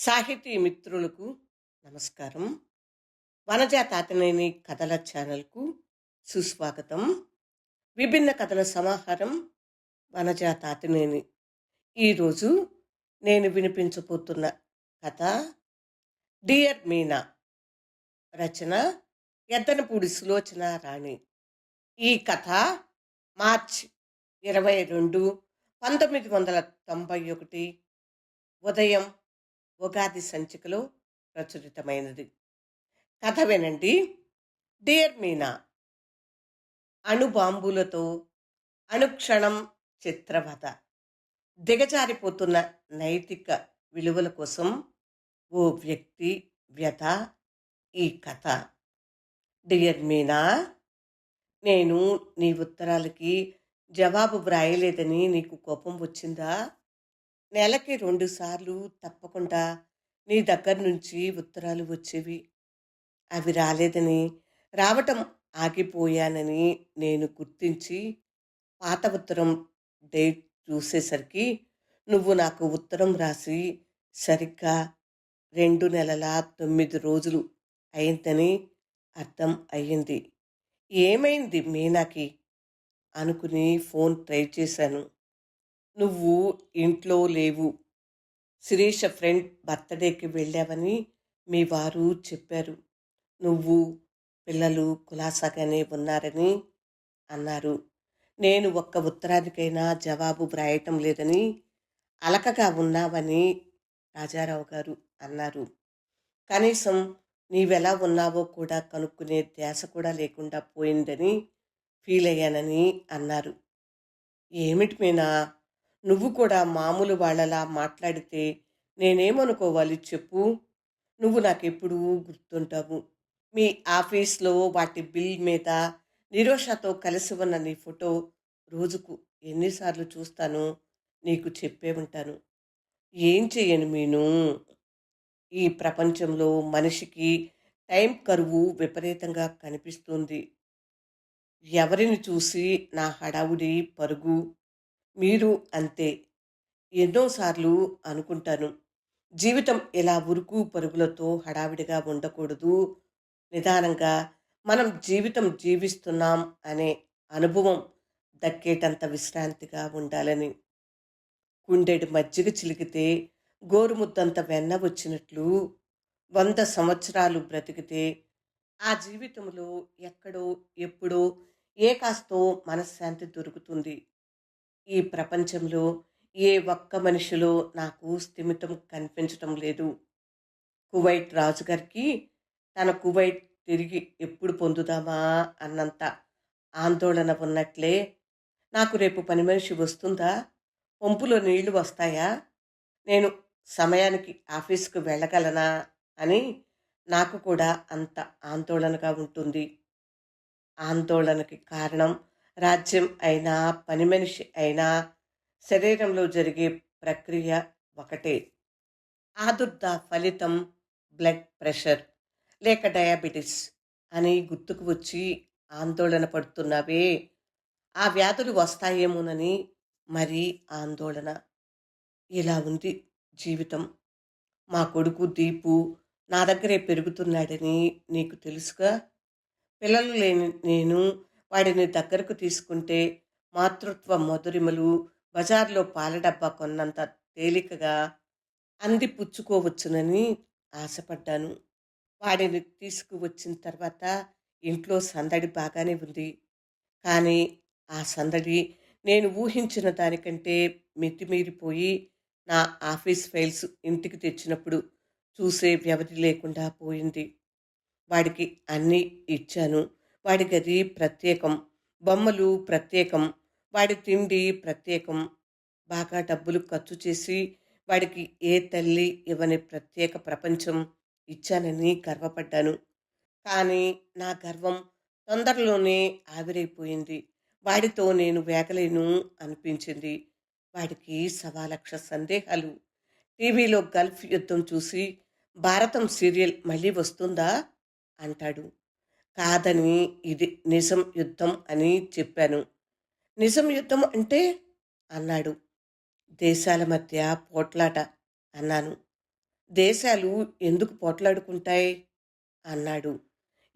సాహితీ మిత్రులకు నమస్కారం. వనజ తాతనేని కథల ఛానల్కు సుస్వాగతం. విభిన్న కథల సమాహారం వనజ తాతనేని ఈరోజు నేను వినిపించబోతున్న కథ డియర్ మీనా రచన ఎద్దనపూడి సులోచన రాణి. ఈ కథ మార్చ్ ఇరవై రెండు పంతొమ్మిది వందల తొంభై ఒకటి ఉదయం ఉగాది సంచికలో ప్రచురితమైనది. కథ వినండి. డియర్ మీనా అణుబాంబులతో అనుక్షణం చిత్రవత దిగజారిపోతున్న నైతిక విలువల కోసం ఓ వ్యక్తి వ్యత ఈ కథ. డియర్ మీనా నేను నీ ఉత్తరాలకి జవాబు వ్రాయలేదని నీకు కోపం వచ్చిందా? నెలకి రెండుసార్లు తప్పకుండా నీ దగ్గర నుంచి ఉత్తరాలు వచ్చేవి. అవి రాలేదని రావటం ఆగిపోయానని నేను గుర్తించి పాత ఉత్తరం డేట్ చూసేసరికి నువ్వు నాకు ఉత్తరం రాసి సరిగ్గా రెండు నెలల తొమ్మిది రోజులు అయిందని అర్థం అయ్యింది. ఏమైంది మీనాకి? అనుకుని ఫోన్ ట్రై చేశాను. నువ్వు ఇంట్లో లేవు. శిరీష ఫ్రెండ్ బర్త్డేకి వెళ్ళావని మీ వారు చెప్పారు. నువ్వు పిల్లలు కులాసాగానే ఉన్నారని అన్నారు. నేను ఒక్క ఉత్తరానికైనా జవాబు వ్రాయటం లేదని అలకగా ఉన్నావని రాజారావు గారు అన్నారు. కనీసం నీవెలా ఉన్నావో కూడా కనుక్కునే ధ్యాస కూడా లేకుండా పోయిందని ఫీల్ అయ్యానని అన్నారు. ఏమిటి మీనా? నువ్వు కూడా మామూలు వాళ్ళలా మాట్లాడితే నేనేమనుకోవాలి చెప్పు. నువ్వు నాకెప్పుడూ గుర్తుంటావు. మీ ఆఫీస్లో వాటి బిల్ మీద నిరోషతో కలిసి ఉన్న నీ ఫోటో రోజుకు ఎన్నిసార్లు చూస్తానో నీకు చెప్పే ఉంటాను. ఏం చేయను మీను? ఈ ప్రపంచంలో మనిషికి టైం కరువు విపరీతంగా కనిపిస్తుంది. ఎవరిని చూసి నా హడావుడి పరుగు? మీరు అంతే. ఎన్నోసార్లు అనుకుంటాను. జీవితం ఇలా ఉరుకు పరుగులతో హడావిడిగా ఉండకూడదు. నిదానంగా మనం జీవితం జీవిస్తున్నాం అనే అనుభవం దక్కేటంత విశ్రాంతిగా ఉండాలని. కుండెడు మజ్జిగ చిలికితే గోరుముద్దంత వెన్న వచ్చినట్లు వంద సంవత్సరాలు బ్రతికితే ఆ జీవితంలో ఎక్కడో ఎప్పుడో ఏ కాస్తో మనశ్శాంతి దొరుకుతుంది. ఈ ప్రపంచంలో ఏ ఒక్క మనిషిలో నాకు స్థిమితం కనిపించటం లేదు. కువైట్ రాజుగారికి తన కువైట్ తిరిగి ఎప్పుడు పొందుదామా అన్నంత ఆందోళన ఉన్నట్లే. నాకు రేపు పని మనిషి వస్తుందా? పంపులో నీళ్ళు వస్తాయా? నేను సమయానికి ఆఫీసుకు వెళ్ళగలనా? అని నాకు కూడా అంత ఆందోళనగా ఉంటుంది. ఆందోళనకి కారణం రాజ్యం అయినా పని మనిషి అయినా శరీరంలో జరిగే ప్రక్రియ ఒకటే. ఆదుర్ద ఫలితం బ్లడ్ ప్రెషర్ లేక డయాబెటీస్ అని గుర్తుకు వచ్చి ఆందోళన పడుతున్నావే. ఆ వ్యాధులు వస్తాయేమోనని మరీ ఆందోళన. ఇలా ఉంది జీవితం. మా కొడుకు దీపు నా దగ్గరే పెరుగుతున్నాడని నీకు తెలుసుగా? పిల్లలు లేని నేను వాడిని దగ్గరకు తీసుకుంటే మాతృత్వ మధురిమలు బజార్లో పాల డబ్బా కొన్నంత తేలికగా అంది పుచ్చుకోవచ్చునని ఆశపడ్డాను. వాడిని తీసుకువచ్చిన తర్వాత ఇంట్లో సందడి బాగానే ఉంది. కానీ ఆ సందడి నేను ఊహించిన దానికంటే మితిమీరిపోయి నా ఆఫీస్ ఫైల్స్ ఇంటికి తెచ్చినప్పుడు చూసే వ్యవధి లేకుండా పోయింది. వాడికి అన్నీ ఇచ్చాను. వాడి గది ప్రత్యేకం బొమ్మలు ప్రత్యేకం వాడి తిండి ప్రత్యేకం. బాగా డబ్బులు ఖర్చు చేసి వాడికి ఏ తల్లి ఇవ్వని ప్రత్యేక ప్రపంచం ఇచ్చానని గర్వపడ్డాను. కానీ నా గర్వం తొందరలోనే ఆవిరైపోయింది. వాడితో నేను వేగలేను అనిపించింది. వాడికి సవా లక్ష సందేహాలు. టీవీలో గల్ఫ్ యుద్ధం చూసి భారతం సీరియల్ మళ్ళీ వస్తుందా? అంటాడు. కాదని ఇది నిజం యుద్ధం అని చెప్పాను. నిజం యుద్ధం అంటే అన్నాడు. దేశాల మధ్య పోట్లాట అన్నాను. దేశాలు ఎందుకు పోట్లాడుకుంటాయి? అన్నాడు.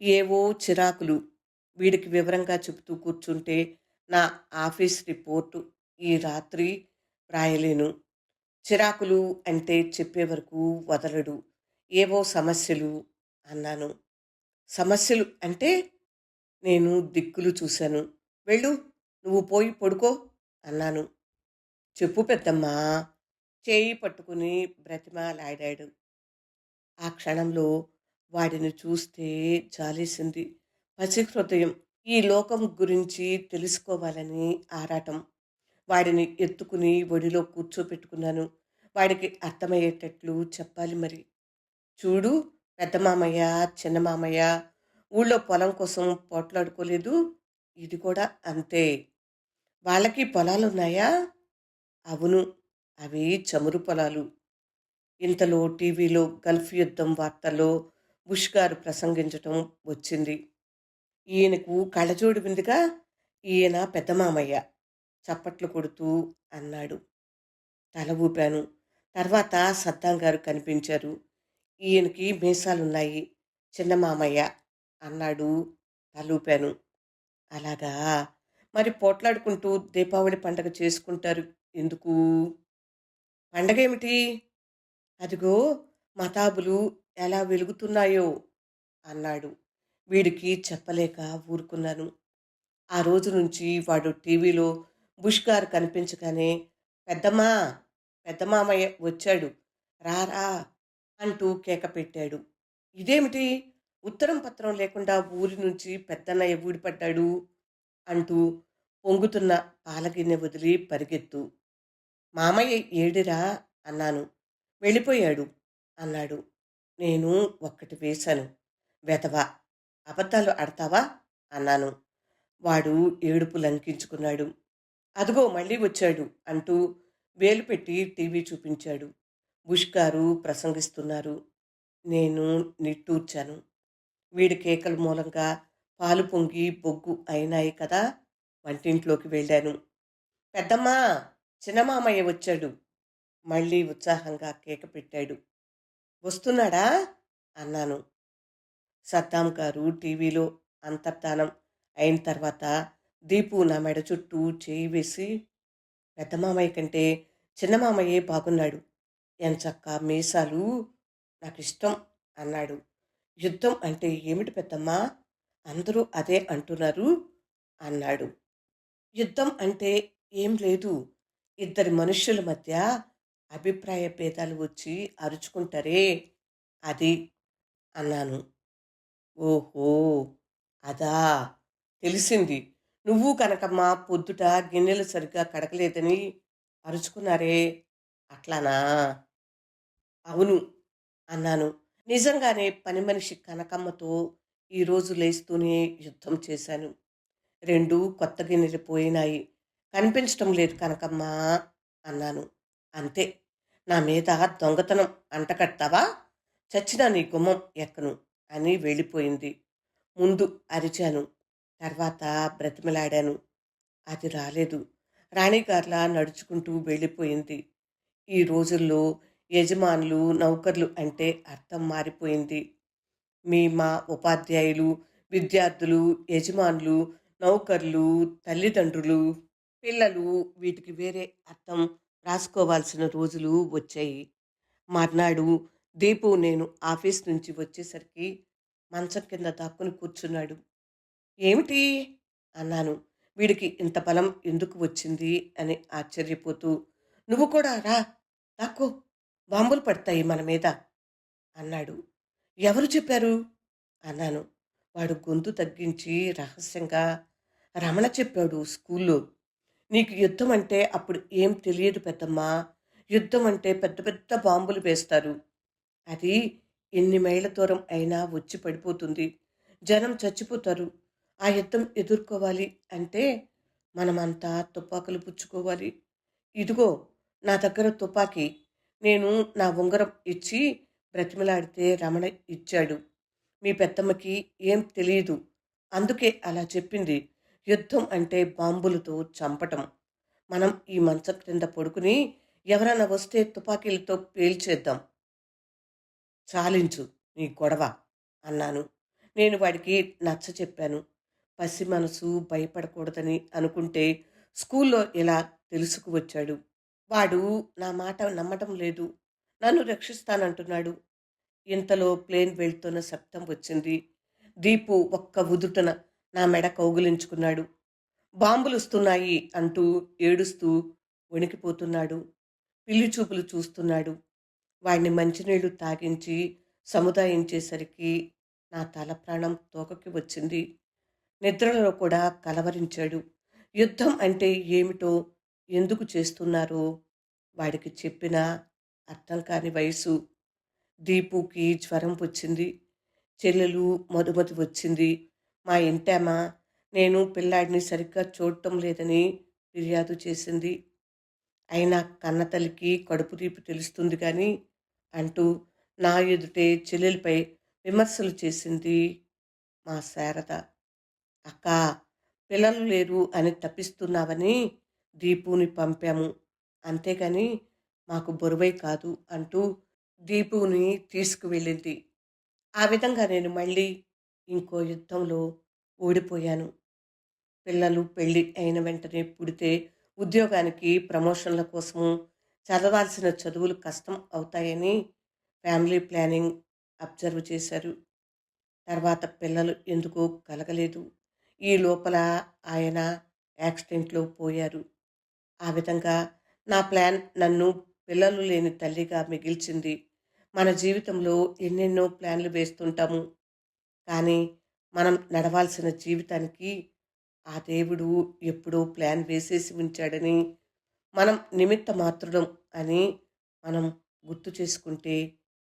ఏవో చిరాకులు. వీడికి వివరంగా చెబుతూ కూర్చుంటే నా ఆఫీస్ రిపోర్టు ఈ రాత్రి రాయలేను. చిరాకులు అంటే చెప్పే వరకు వదలడు. ఏవో సమస్యలు అన్నాను. సమస్యలు అంటే నేను దిక్కులు చూశాను. వెళ్ళు నువ్వు పోయి పడుకో అన్నాను. చెప్పు పెద్దమ్మా చేయి పట్టుకుని బ్రతిమాలాడాడు ఆ క్షణంలో వాడిని చూస్తే జాలేసింది. పసి హృదయం. ఈ లోకం గురించి తెలుసుకోవాలని ఆరాటం. వాడిని ఎత్తుకుని ఒడిలో కూర్చోపెట్టుకున్నాను. వాడికి అర్థమయ్యేటట్లు చెప్పాలి మరి. చూడు పెద్ద మామయ్య చిన్న మామయ్య ఊళ్ళో పొలం కోసం పోట్లాడుకోలేదు. ఇది కూడా అంతే. వాళ్ళకి పొలాలున్నాయా? అవును అవి చమురు పొలాలు. ఇంతలో టీవీలో గల్ఫ్ యుద్ధం వార్తల్లో బుష్ గారు ప్రసంగించటం వచ్చింది. ఈయనకు కళ్ళజోడు విందిగా ఈయన పెద్ద మామయ్య చప్పట్లు కొడుతూ అన్నాడు. తల ఊపాను. తర్వాత సద్దాం గారు కనిపించారు. ఈయనకి మీసాలున్నాయి. చిన్న మామయ్య అన్నాడు. తలూపాను అలాగా? మరి పోట్లాడుకుంటూ దీపావళి పండగ చేసుకుంటారు ఎందుకు? పండగ ఏమిటి అదిగో మతాబులు ఎలా వెలుగుతున్నాయో అన్నాడు. వీడికి చెప్పలేక ఊరుకున్నాను. ఆ రోజు నుంచి వాడు టీవీలో బుష్ గారు కనిపించగానే పెద్దమ్మా పెద్ద మామయ్య వచ్చాడు. రారా అంటూ కేక పెట్టాడు. ఇదేమిటి? ఉత్తరం పత్రం లేకుండా ఊరి నుంచి పెద్దన్నయ్య ఊడిపడ్డాడు అంటూ పొంగుతున్న పాలగిన్నె వదిలి పరిగెత్తు. మామయ్య ఏడిరా? అన్నాను. వెళ్ళిపోయాడు అన్నాడు. నేను ఒక్కటి వేశాను. వెతవా అబద్ధాలు ఆడతావా? అన్నాను. వాడు ఏడుపు లంకించుకున్నాడు. అదిగో మళ్ళీ వచ్చాడు అంటూ వేలు పెట్టి టీవీ చూపించాడు. బుష్ గారు ప్రసంగిస్తున్నారు. నేను నిట్టూర్చాను. వీడి కేకల మూలంగా పాలు పొంగి బొగ్గు అయినాయి కదా! వంటింట్లోకి వెళ్ళాను. పెద్దమ్మా చిన్నమామయ్య వచ్చాడు. మళ్ళీ ఉత్సాహంగా కేక పెట్టాడు. వస్తున్నాడా? అన్నాను. సద్దాం గారు టీవీలో అంతర్ధానం అయిన తర్వాత దీపు నా మెడ చుట్టూ చేయి వేసి పెద్ద మామయ్య కంటే చిన్న మామయ్యే బాగున్నాడు. ఎంచక్క మీసాలు నాకు ఇష్టం అన్నాడు. యుద్ధం అంటే ఏమిటి పెద్దమ్మా? అందరూ అదే అంటున్నారు అన్నాడు. యుద్ధం అంటే ఏం లేదు. ఇద్దరి మనుష్యుల మధ్య అభిప్రాయ భేదాలు వచ్చి అరుచుకుంటారే అది అన్నాను. ఓహో! అదా! తెలిసింది. నువ్వు కనకమ్మ పొద్దుట గిన్నెలు సరిగ్గా కడగలేదని అరుచుకున్నారే అట్లానా? అవును. అన్నాను. నిజంగానే పని మనిషి కనకమ్మతో ఈరోజు లేస్తూనే యుద్ధం చేశాను. రెండు కొత్త గిన్నెలు పోయినాయి. కనిపించటం లేదు కనకమ్మ అన్నాను. అంతే. నా మీద దొంగతనం అంటకట్టావా చచ్చినా నీ గుమ్మం ఎక్కను అని వెళ్ళిపోయింది. ముందు అరిచాను. తర్వాత బ్రతిమలాడాను. అది రాలేదు. రాణిగార్లా నడుచుకుంటూ వెళ్ళిపోయింది. ఈ రోజుల్లో యజమానులు నౌకర్లు అంటే అర్థం మారిపోయింది. మీ మా ఉపాధ్యాయులు విద్యార్థులు యజమానులు నౌకర్లు తల్లిదండ్రులు పిల్లలు వీటికి వేరే అర్థం రాసుకోవాల్సిన రోజులు వచ్చాయి. మర్నాడు దీపు నేను ఆఫీస్ నుంచి వచ్చేసరికి మంచం కింద దాక్కుని కూర్చున్నాడు. ఏమిటి? అన్నాను. వీడికి ఇంత బలం ఎందుకు వచ్చింది? అని ఆశ్చర్యపోతూ నువ్వు కూడా రా నాకు బాంబులు పడతాయి మన మీద అన్నాడు. ఎవరు చెప్పారు? అన్నాను. వాడు గొంతు తగ్గించి రహస్యంగా రమణ చెప్పాడు స్కూల్లో నీకు యుద్ధం అంటే అప్పుడు ఏం తెలియదు పెద్దమ్మా యుద్ధం అంటే పెద్ద పెద్ద బాంబులు వేస్తారు. అది ఎన్ని మైళ్ళ దూరం అయినా వచ్చి పడిపోతుంది. జనం చచ్చిపోతారు. ఆ యుద్ధం ఎదుర్కోవాలి అంటే మనమంతా తుపాకులు పుచ్చుకోవాలి. ఇదిగో నా దగ్గర తుపాకీ. నేను నా ఉంగరం ఇచ్చి బ్రతిమలాడితే రమణ ఇచ్చాడు. మీ పెద్దమ్మకి ఏం తెలియదు అందుకే అలా చెప్పింది. యుద్ధం అంటే బాంబులతో చంపటం. మనం ఈ మంచం క్రింద పడుకుని ఎవరైనా వస్తే తుపాకీలతో పేల్చేద్దాం. చాలించు నీ గొడవ అన్నాను. నేను వాడికి నచ్చ చెప్పాను. పసి మనసు భయపడకూడదని అనుకుంటే స్కూల్లో ఇలా తెలుసుకు వచ్చాడు వాడు నా మాట నమ్మటం లేదు. నన్ను రక్షిస్తానంటున్నాడు. ఇంతలో ప్లేన్ వెళ్తున్న శబ్దం వచ్చింది. దీపు ఒక్క ఉదుటన నా మెడ కౌగులించుకున్నాడు. బాంబులుస్తున్నాయి అంటూ ఏడుస్తూ వణికిపోతున్నాడు. పిల్లి చూపులు చూస్తున్నాడు. వాడిని మంచినీళ్ళు తాగించి సముదాయించేసరికి నా తల ప్రాణం తోకకి వచ్చింది. నిద్రలో కూడా కలవరించాడు. యుద్ధం అంటే ఏమిటో ఎందుకు చేస్తున్నారో? వాడికి చెప్పిన అర్థం కాని వయసు దీపుకి జ్వరం వచ్చింది చెల్లెలు మధుమతి వచ్చింది మా ఇంటామ? నేను పిల్లాడిని సరిగ్గా చూడటం లేదని ఫిర్యాదు చేసింది. అయినా కన్నతల్లికి కడుపు తీపి తెలుస్తుంది కానీ అంటూ నా ఎదుటే చెల్లెలపై విమర్శలు చేసింది మా శారద. అక్క పిల్లలు లేరు అని తప్పిస్తున్నావని దీపుని పంపాము. అంతేగాని మాకు బొరువై కాదు అంటూ దీపుని తీసుకువెళ్ళింది. ఆ విధంగా నేను మళ్ళీ ఇంకో యుద్ధంలో ఓడిపోయాను పిల్లలు పెళ్ళి అయిన వెంటనే పుడితే ఉద్యోగానికి ప్రమోషన్ల కోసము చదవాల్సిన చదువులు కష్టం అవుతాయని ఫ్యామిలీ ప్లానింగ్ అబ్జర్వ్ చేశారు. తర్వాత పిల్లలు ఎందుకో కలగలేదు? ఈ లోపల ఆయన యాక్సిడెంట్లో పోయారు. ఆ విధంగా నా ప్లాన్ నన్ను పిల్లలు లేని తల్లిగా మిగిల్చింది. మన జీవితంలో ఎన్నెన్నో ప్లాన్లు వేస్తుంటాము. కానీ మనం నడవాల్సిన జీవితానికి ఆ దేవుడు ఎప్పుడో ప్లాన్ వేసేసి ఉంచాడని మనం నిమిత్త మాత్రుడం అని మనం గుర్తు చేసుకుంటే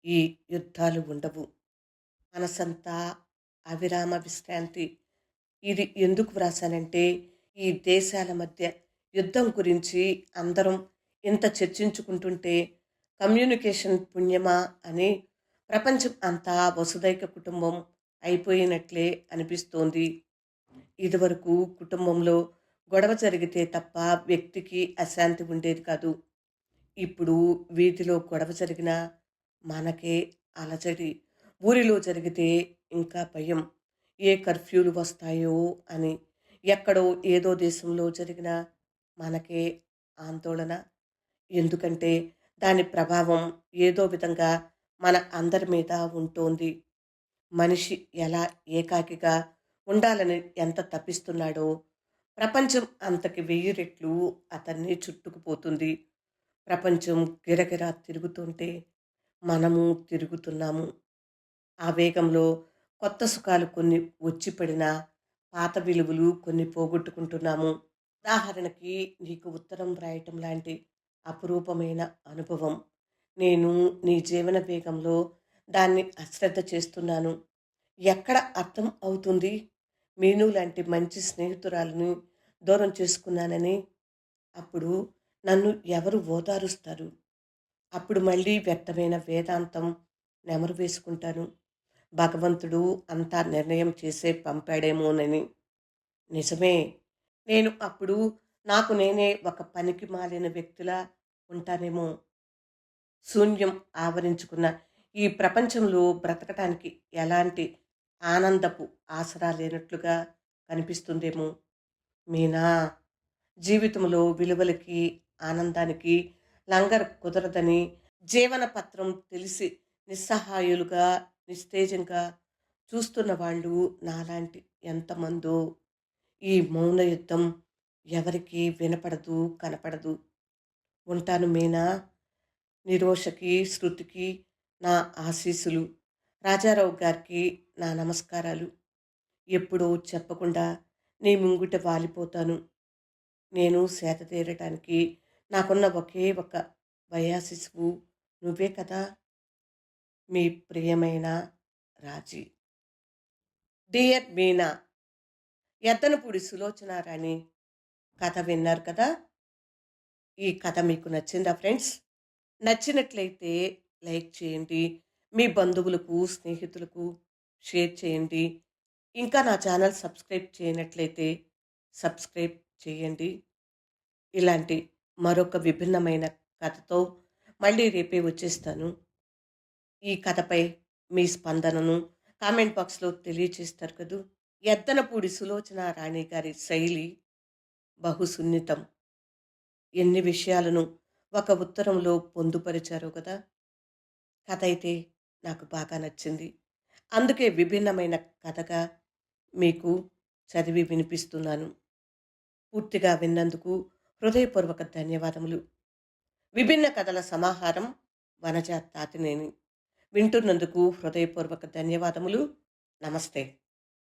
ఈ యుద్ధాలు ఉండవు. మనసంతా అవిరామ విశ్రాంతి. ఇది ఎందుకు వ్రాసానంటే ఈ దేశాల మధ్య యుద్ధం గురించి అందరం ఇంత చర్చించుకుంటుంటే కమ్యూనికేషన్ పుణ్యమా అని ప్రపంచం అంతా వసుదైక కుటుంబం అయిపోయినట్లే అనిపిస్తోంది. ఇదివరకు కుటుంబంలో గొడవ జరిగితే తప్ప వ్యక్తికి అశాంతి ఉండేది కాదు. ఇప్పుడు వీధిలో గొడవ జరిగిన మనకే అలజడి. ఊరిలో జరిగితే ఇంకా భయం. ఏ కర్ఫ్యూలు వస్తాయో అని ఎక్కడో ఏదో దేశంలో జరిగిన మనకే ఆందోళన. ఎందుకంటే దాని ప్రభావం ఏదో విధంగా మన అందరి మీద ఉంటోంది. మనిషి ఎలా ఏకాకిగా ఉండాలని ఎంత తప్పిస్తున్నాడో ప్రపంచం అంతకి వెయ్యి రెట్లు అతన్ని చుట్టుకుపోతుంది. ప్రపంచం గిరగిరా తిరుగుతుంటే మనము తిరుగుతున్నాము. ఆ వేగంలో కొత్త సుఖాలు కొన్ని వచ్చిపడిన పాత విలువలు కొన్ని పోగొట్టుకుంటున్నాము. ఉదాహరణకి నీకు ఉత్తరం రాయటం లాంటి అపురూపమైన అనుభవం. నేను నీ జీవన వేగంలో దాన్ని అశ్రద్ధ చేస్తున్నాను. ఎక్కడ అర్థం అవుతుంది? మీను లాంటి మంచి స్నేహితురాలను దూరం చేసుకున్నానని. అప్పుడు నన్ను ఎవరు ఓదారుస్తారు? అప్పుడు మళ్ళీ వ్యక్తమైన వేదాంతం నెమరు వేసుకుంటాను. భగవంతుడు అంతా నిర్ణయం చేసే పంపాడేమోనని. నిజమే నేను అప్పుడు నాకు నేనే ఒక పనికి మాలిన వ్యక్తిలా ఉంటానేమో శూన్యం ఆవరించుకున్న ఈ ప్రపంచంలో బ్రతకటానికి ఎలాంటి ఆనందపు ఆసరా లేనట్లుగా కనిపిస్తుందేమో మీనా! జీవితంలో విలువలకి ఆనందానికి లంగర్ కుదరదని జీవన పత్రం తెలిసి నిస్సహాయులుగా నిస్తేజంగా చూస్తున్న వాళ్ళు నాలాంటి ఎంతమందో ఈ మౌన యుద్ధం ఎవరికి వినపడదు కనపడదు. ఉంటాను మీనా నిరోషకి శృతికి నా ఆశీస్సులు. రాజారావు గారికి నా నమస్కారాలు. ఎప్పుడూ చెప్పకుండా నీ ముంగుట వాలిపోతాను. నేను సేత తీరటానికి నాకున్న ఒకే ఒక వయాశిశువు. నువ్వే కదా మీ ప్రియమైన రాజీ. డియర్ మీనా ఎద్దనపూడి సులోచనారాణి కథ విన్నారు కదా? ఈ కథ మీకు నచ్చిందా ఫ్రెండ్స్? నచ్చినట్లయితే లైక్ చేయండి మీ బంధువులకు స్నేహితులకు షేర్ చేయండి. ఇంకా నా ఛానల్ సబ్స్క్రైబ్ చేయనట్లయితే సబ్స్క్రైబ్ చేయండి. ఇలాంటి మరొక విభిన్నమైన కథతో మళ్ళీ రేపే వచ్చేస్తాను. ఈ కథపై మీ స్పందనను కామెంట్ బాక్స్లో తెలియచేస్తారు కదూ? ఎద్దనపూడి సులోచన రాణి గారి శైలి బహు సున్నితం ఎన్ని విషయాలను ఒక ఉత్తరంలో పొందుపరిచారో కదా! కథ అయితే నాకు బాగా నచ్చింది. అందుకే విభిన్నమైన కథగా మీకు చదివి వినిపిస్తున్నాను. పూర్తిగా విన్నందుకు హృదయపూర్వక ధన్యవాదములు. విభిన్న కథల సమాహారం వనజ తాతినేని. వింటున్నందుకు హృదయపూర్వక ధన్యవాదములు. నమస్తే!